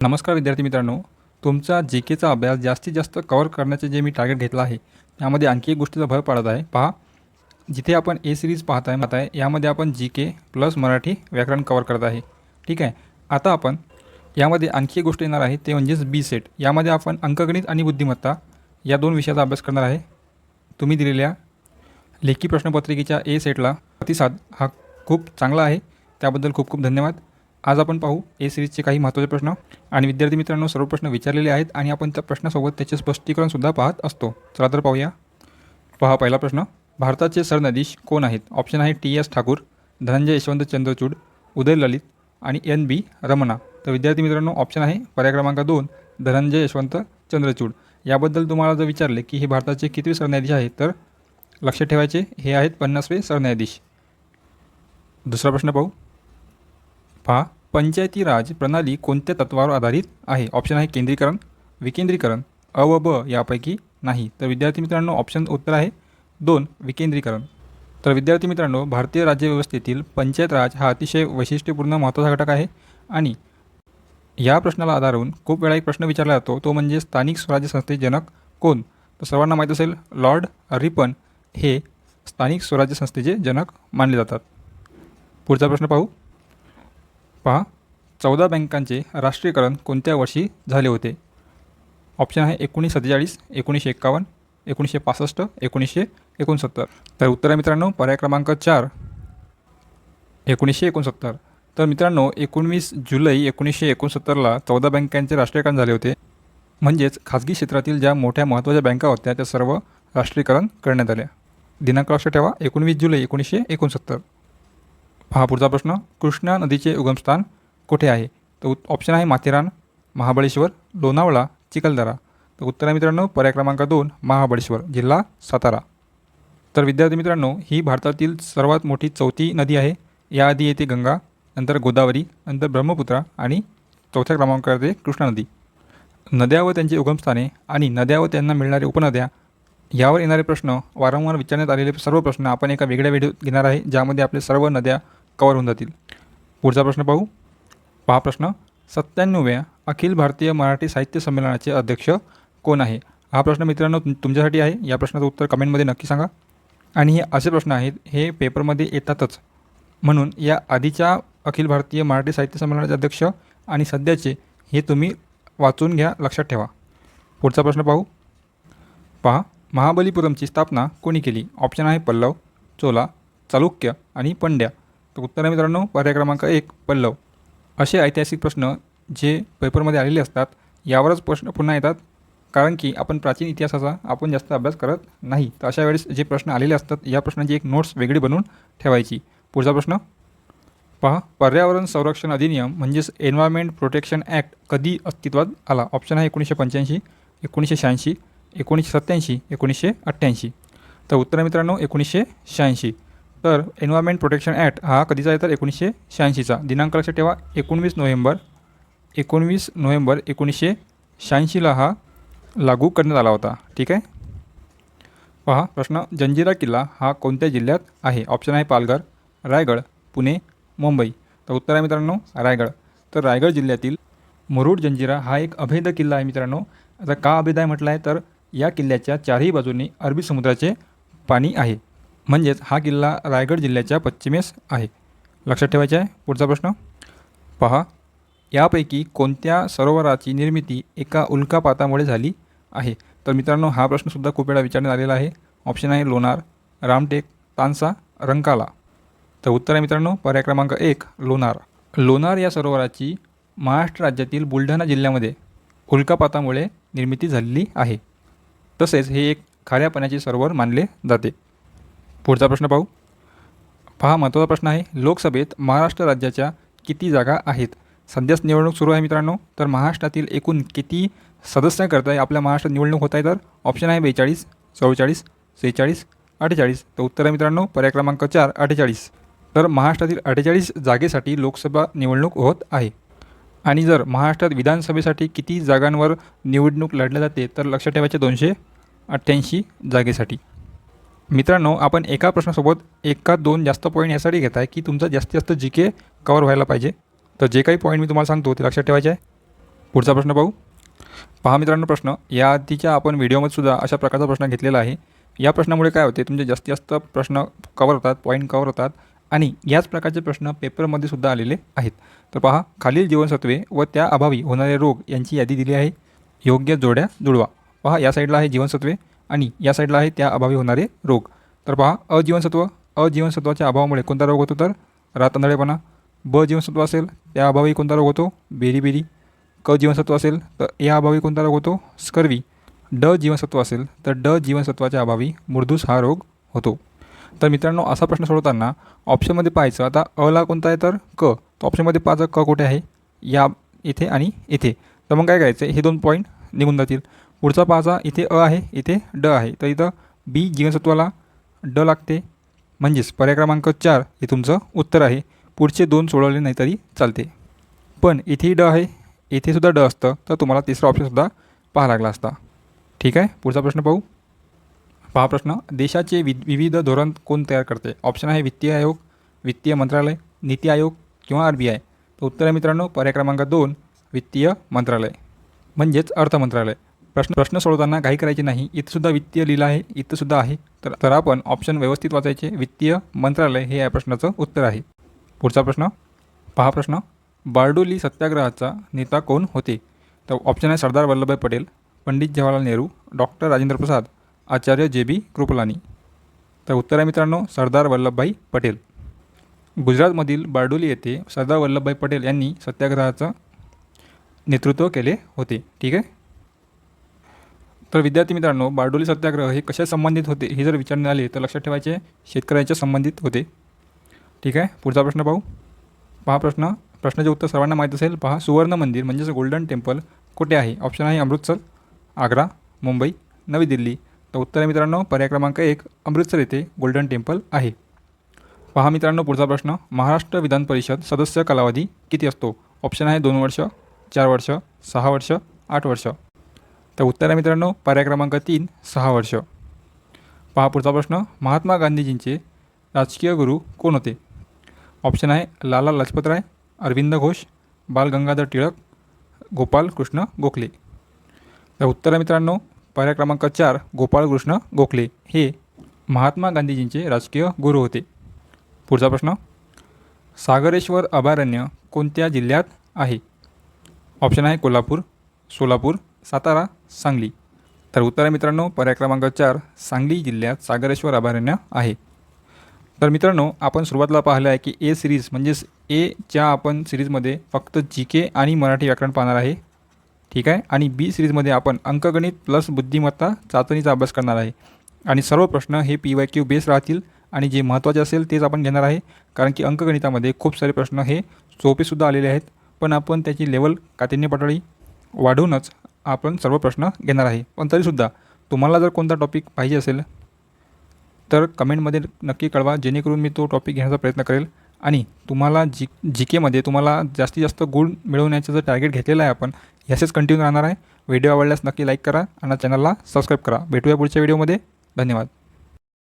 नमस्कार विद्यार्थी मित्रांनो. तुमचा जी केचा अभ्यास जास्तीत जास्त कवर करण्याचे जे मी टार्गेट घेतलं आहे त्यामध्ये आणखी एक गोष्टीचा भर पडत आहे. पहा जिथे आपण ए सिरीज पाहत आहे पाहत आहे यामध्ये आपण जी के प्लस मराठी व्याकरण कवर करत आहे. ठीक आहे? आता आपण यामध्ये आणखी एक गोष्ट येणार आहे ते म्हणजेच बी सेट यामध्ये आपण अंकगणित आणि बुद्धिमत्ता या दोन विषयाचा अभ्यास करणार आहे. तुम्ही दिलेल्या लेखी प्रश्नपत्रिकेच्या ए सेटला प्रतिसाद हा खूप चांगला आहे. त्याबद्दल खूप खूप धन्यवाद. आज आपण पाहू ए सिरीजचे काही महत्त्वाचे प्रश्न. आणि विद्यार्थी मित्रांनो सर्व प्रश्न विचारलेले आहेत आणि आपण त्या प्रश्नासोबत त्याचे स्पष्टीकरणसुद्धा पाहत असतो. चला तर पाहूया. पहा पहिला प्रश्न. भारताचे सरन्यायाधीश कोण आहेत? ऑप्शन आहे टी एस ठाकूर धनंजय यशवंत चंद्रचूड उदय ललित आणि एन बी रमणा. तर विद्यार्थी मित्रांनो ऑप्शन आहे पर्याय क्रमांक दोन धनंजय यशवंत चंद्रचूड. याबद्दल तुम्हाला जर विचारले की हे भारताचे कितवे सरन्यायाधीश आहेत तर लक्षात ठेवायचे हे आहेत पन्नासवे सरन्यायाधीश. दुसरा प्रश्न पाहू. पहा पंचायती राज प्रणाली कोणत्या तत्वावर आधारित आहे? ऑप्शन आहे केंद्रीकरण विकेंद्रीकरण अ व ब यापैकी नाही. तर विद्यार्थी मित्रांनो ऑप्शन उत्तर आहे दोन विकेंद्रीकरण. तर विद्यार्थी मित्रांनो भारतीय राज्यव्यवस्थेतील पंचायत राज हा अतिशय वैशिष्ट्यपूर्ण महत्त्वाचा घटक आहे आणि या प्रश्नाला आधारून खूप वेळा एक प्रश्न विचारला जातो तो म्हणजे स्थानिक स्वराज्य संस्थेचे जनक कोण? तर सर्वांना माहीत असेल लॉर्ड रिपन हे स्थानिक स्वराज्य संस्थेचे जनक मानले जातात. पुढचा प्रश्न पाहू. पहा चौदा बँकांचे राष्ट्रीयकरण कोणत्या वर्षी झाले होते? ऑप्शन आहे एकोणीस सत्तेचाळीस एकोणीसशे एक्कावन्न एकोणीसशे पासष्ट एकोणीसशे एकोणसत्तर. तर उत्तर आहे मित्रांनो पर्याय क्रमांक चार. एकोणीसशे एकोणसत्तर. तर मित्रांनो एकोणवीस जुलै एकोणीसशे एकोणसत्तरला चौदा बँकांचे राष्ट्रीयकरण झाले होते. म्हणजेच खाजगी क्षेत्रातील ज्या मोठ्या महत्त्वाच्या बँका होत्या त्या सर्व राष्ट्रीयकरण करण्यात आल्या. दिनांक लक्षात ठेवा एकोणवीस जुलै एकोणीसशे एकोणसत्तर. पहा पुढचा प्रश्न कृष्णा नदीचे उगमस्थान कुठे आहे? तर उत ऑप्शन आहे माथेरान महाबळेश्वर लोणावळा चिखलदरा. तर उत्तर आहे मित्रांनो पर्याय क्रमांक दोन महाबळेश्वर जिल्हा सातारा. तर विद्यार्थी मित्रांनो ही भारतातील सर्वात मोठी चौथी नदी आहे. याआधी येते गंगा नंतर गोदावरी नंतर ब्रह्मपुत्रा आणि चौथ्या क्रमांकावर येते कृष्णा नदी. नद्या व त्यांची उगमस्थाने आणि नद्या व त्यांना मिळणारे उपनद्या यावर येणारे प्रश्न वारंवार विचारण्यात आलेले सर्व प्रश्न आपण एका वेगळ्या व्हिडिओ घेणार आहे ज्यामध्ये आपले सर्व नद्या कवर होऊन जातील. पुढचा प्रश्न पाहू. पहा प्रश्न. सत्त्याण्णव्या अखिल भारतीय मराठी साहित्य संमेलनाचे अध्यक्ष कोण आहे? हा प्रश्न मित्रांनो तुमच्यासाठी आहे. या प्रश्नाचं उत्तर कमेंटमध्ये नक्की सांगा. आणि हे असे प्रश्न आहेत हे पेपरमध्ये येतातच. म्हणून या आधीच्या अखिल भारतीय मराठी साहित्य संमेलनाचे अध्यक्ष आणि सध्याचे हे तुम्ही वाचून घ्या लक्षात ठेवा. पुढचा प्रश्न पाहू. पहा. महाबलीपुरमची स्थापना कोणी केली? ऑप्शन आहे पल्लव चोला चालुक्य आणि पंड्या. तर उत्तर आहे मित्रांनो पर्याय क्रमांक एक पल्लव. असे ऐतिहासिक प्रश्न जे पेपरमध्ये आलेले असतात यावरच प्रश्न पुन्हा येतात कारण की आपण प्राचीन इतिहासाचा आपण जास्त अभ्यास करत नाही. तर अशा वेळेस जे प्रश्न आलेले असतात या प्रश्नाची एक नोट्स वेगळी बनवून ठेवायची. पुढचा प्रश्न. पहा पर्यावरण संरक्षण अधिनियम म्हणजेच एन्व्हायरमेंट प्रोटेक्शन ॲक्ट कधी अस्तित्वात आला? ऑप्शन आहे एकोणीसशे पंच्याऐंशी एकोणीसशे शहाऐंशी एकोणीसशे सत्त्याऐंशी एकोणीसशे अठ्ठ्याऐंशी. तर उत्तर मित्रांनो एकोणीसशे शहाऐंशी. तर एन्व्हायरमेंट प्रोटेक्शन ॲक्ट हा कधीचा आहे तर एकोणीसशे शहाऐंशीचा. दिनांक लक्षात ठेवा एकोणवीस नोव्हेंबर एकोणवीस नोव्हेंबर एकोणीसशे शहाऐंशीला हा लागू करण्यात आला होता. ठीक आहे? पहा प्रश्न जंजिरा किल्ला हा कोणत्या जिल्ह्यात आहे? ऑप्शन आहे पालघर रायगड पुणे मुंबई. तर उत्तर आहे मित्रांनो रायगड. तर रायगड जिल्ह्यातील मुरुड जंजिरा हा एक अभेद किल्ला आहे मित्रांनो. आता का अभेद आहे म्हटलं आहे? तर या किल्ल्याच्या चारही बाजूंनी अरबी समुद्राचे पाणी आहे. म्हणजेच हा किल्ला रायगड जिल्ह्याच्या पश्चिमेस आहे. लक्षात ठेवायचे आहे? पुढचा प्रश्न. पहा. यापैकी कोणत्या सरोवराची निर्मिती एका उल्कापातामुळे झाली आहे? तर मित्रांनो हा प्रश्नसुद्धा खूप वेळा विचारण्यात आलेला आहे. ऑप्शन आहे लोणार रामटेक तानसा रंकाला. तर उत्तर आहे मित्रांनो पर्याय क्रमांक एक लोणार. लोणार या सरोवराची महाराष्ट्र राज्यातील बुलढाणा जिल्ह्यामध्ये उल्कापातामुळे निर्मिती झालेली आहे. तसेच हे एक खाऱ्या पाण्याचे सरोवर मानले जाते. पुढचा प्रश्न पाहू. पहा महत्त्वाचा प्रश्न आहे. लोकसभेत महाराष्ट्र राज्याच्या किती जागा आहेत? सध्याच निवडणूक सुरू आहे मित्रांनो. तर महाराष्ट्रातील एकूण किती सदस्यांकरता आपल्या महाराष्ट्रात निवडणूक होत आहे तर ऑप्शन आहे बेचाळीस चव्वेचाळीस सेहेचाळीस अठ्ठेचाळीस. तर उत्तर आहे मित्रांनो पर्याय क्रमांक चार अठ्ठेचाळीस. तर महाराष्ट्रातील अठ्ठेचाळीस जागेसाठी लोकसभा निवडणूक होत आहे. आणि जर महाराष्ट्रात विधानसभेसाठी किती जागांवर निवडणूक लढल्या जाते तर लक्षात ठेवायचे दोनशे अठ्ठ्याऐंशी जागेसाठी. मित्रांनो आपण एका प्रश्नासोबत एका दोन जास्त पॉईंट यासाठी घेत आहे की तुमचा जास्तीत जास्त जी के कवर व्हायला पाहिजे. तर जे काही पॉईंट मी तुम्हाला सांगतो ते लक्षात ठेवायचे आहे. पुढचा प्रश्न पाहू. पहा मित्रांनो प्रश्न. या आधीच्या आपण व्हिडिओमध्ये सुद्धा अशा प्रकारचा प्रश्न घेतलेला आहे. या प्रश्नामुळे काय होते तुमचे जास्तीत जास्त प्रश्न कवर होतात पॉईंट कवर होतात आणि याच प्रकारचे प्रश्न पेपरमध्ये सुद्धा आलेले आहेत. तर पहा खालील जीवनसत्वे व त्या अभावी होणारे रोग यांची यादी दिली आहे. योग्य जोड्या जुळवा. पहा या साईडला आहे जीवनसत्वे आणि या साईडला आहे त्या अभावी होणारे रोग. तर पहा अजीवनसत्व. अजीवनसत्वाच्या अभावामुळे कोणता रोग होतो तर? रातंधळेपणा ब जीवनसत्व असेल त्या अभावी कोणता रोग होतो? बेरीबेरी. क जीवनसत्व असेल तर या अभावी कोणता रोग होतो? स्कर्वी. ड जीवनसत्व असेल तर ड जीवनसत्वाच्या अभावी मुर्दूस हा रोग होतो. तर मित्रांनो असा प्रश्न सोडवताना ऑप्शनमध्ये पाहायचं. आता अला कोणता आहे तर? क. तर ऑप्शनमध्ये पाहायचं क कुठे आहे? या इथे आणि इथे. तर मग काय करायचं? हे दोन पॉईंट निघून जातील. पुढचा पाहायचा इथे अ आहे इथे ड आहे. तर इथं बी जीवनसत्वाला ड लागते. म्हणजेच पर्याय क्रमांक चार हे तुमचं उत्तर आहे. पुढचे दोन सोडवले नाही तरी चालते. पण इथेही ड आहे इथेसुद्धा ड असतं. तर तुम्हाला तिसरा ऑप्शनसुद्धा पाहा लागला असता. ठीक आहे? पुढचा प्रश्न पाहू. पहा प्रश्न. देशाचे वि विविध धोरण कोण तयार करते? ऑप्शन आहे वित्तीय आयोग वित्तीय मंत्रालय नीती आयोग किंवा आर बी आय तर उत्तर आहे मित्रांनो पर्याय क्रमांक दोन वित्तीय मंत्रालय. म्हणजेच अर्थ मंत्रालय. प्रश्न प्रश्न सोडवताना काही करायचे नाही. इथंसुद्धा वित्तीय लिहिलं आहे. इथंसुद्धा आहे. तर तर आपण ऑप्शन व्यवस्थित वाचायचे. वित्तीय मंत्रालय हे या प्रश्नाचं उत्तर आहे. पुढचा प्रश्न. पहा प्रश्न. बारडोली सत्याग्रहाचा नेता कोण होते? तर ऑप्शन आहे Sardar Vallabhbhai Patel Pandit Jawaharlal Nehru doctor Rajendra Prasad Acharya J B Kripalani. तर उत्तर आहे मित्रांनो सरदार वल्लभभाई पटेल. गुजरातमधील बारडोली येथे सरदार वल्लभभाई पटेल यांनी सत्याग्रहाचं नेतृत्व केले होते. ठीक आहे? तर विद्यार्थी मित्रांनो बारडोली सत्याग्रह हे कशा संबंधित होते हे जर विचारण्यात आले तर लक्षात ठेवायचे शेतकऱ्यांच्या संबंधित होते. ठीक आहे? पुढचा प्रश्न पाहू. पहा प्रश्न. प्रश्नाचे उत्तर सर्वांना माहीत असेल. पहा सुवर्ण मंदिर म्हणजेच गोल्डन टेम्पल कुठे आहे? ऑप्शन आहे अमृतसर आग्रा मुंबई नवी दिल्ली. तर उत्तर आहे मित्रांनो पर्याय क्रमांक एक अमृतसर येथे गोल्डन टेम्पल आहे. पहा मित्रांनो पुढचा प्रश्न. महाराष्ट्र विधान परिषद सदस्य कालावधी किती असतो? ऑप्शन आहे दोन वर्ष चार वर्ष सहा वर्ष आठ वर्ष. तर उत्तर आहे मित्रांनो पर्याय क्रमांक तीन सहा वर्ष. पहा पुढचा प्रश्न. महात्मा गांधीजींचे राजकीय गुरु कोण होते? ऑप्शन आहे लाला लजपतराय अरविंद घोष बाल गंगाधर टिळक गोपाल कृष्ण गोखले. तर उत्तर आहे मित्रांनो पर्याय क्रमांक चार गोपाळ कृष्ण गोखले. हे महात्मा गांधीजींचे राजकीय गुरु होते. पुढचा प्रश्न. सागरेश्वर अभयारण्य कोणत्या जिल्ह्यात आहे? ऑप्शन आहे कोल्हापूर सोलापूर सातारा सांगली. तर उत्तर आहे मित्रांनो पर्याय क्रमांक चार सांगली जिल्ह्यात सागरेश्वर अभयारण्य आहे. तर मित्रांनो आपण सुरुवातीला पाहिलं आहे की ए सिरीज म्हणजेच एच्या आपण सिरीजमध्ये फक्त जी के आणि मराठी व्याकरण पाहणार आहे. ठीक आहे? आणि बी सिरीजमध्ये आपण अंकगणित प्लस बुद्धिमत्ता चाचणीचा अभ्यास करणार आहे. आणि सर्व प्रश्न हे पी वाय क्यू बेस राहतील आणि जे महत्त्वाचे असेल तेच आपण घेणार आहे. कारण की अंकगणितामध्ये खूप सारे प्रश्न हे सोपेसुद्धा आलेले आहेत. पण आपण त्याची लेवल कातिन्य पातळी वाढवूनच आपण सर्व प्रश्न घेणार आहे. पण तरीसुद्धा तुम्हाला जर कोणता टॉपिक पाहिजे असेल तर कमेंटमध्ये नक्की कळवा. जेणेकरून मी तो टॉपिक घेण्याचा प्रयत्न करेल. आणि तुम्हाला जी जी केमध्ये तुम्हाला जास्तीत जास्त गुण मिळवण्याचं जर टार्गेट घेतलेलं आहे आपण ह्याचेच कंटिन्यू राहणार आहे. व्हिडिओ आवडल्यास नक्की लाईक करा आणि चॅनलला सबस्क्राईब करा. भेटूया पुढच्या व्हिडिओमध्ये धन्यवाद.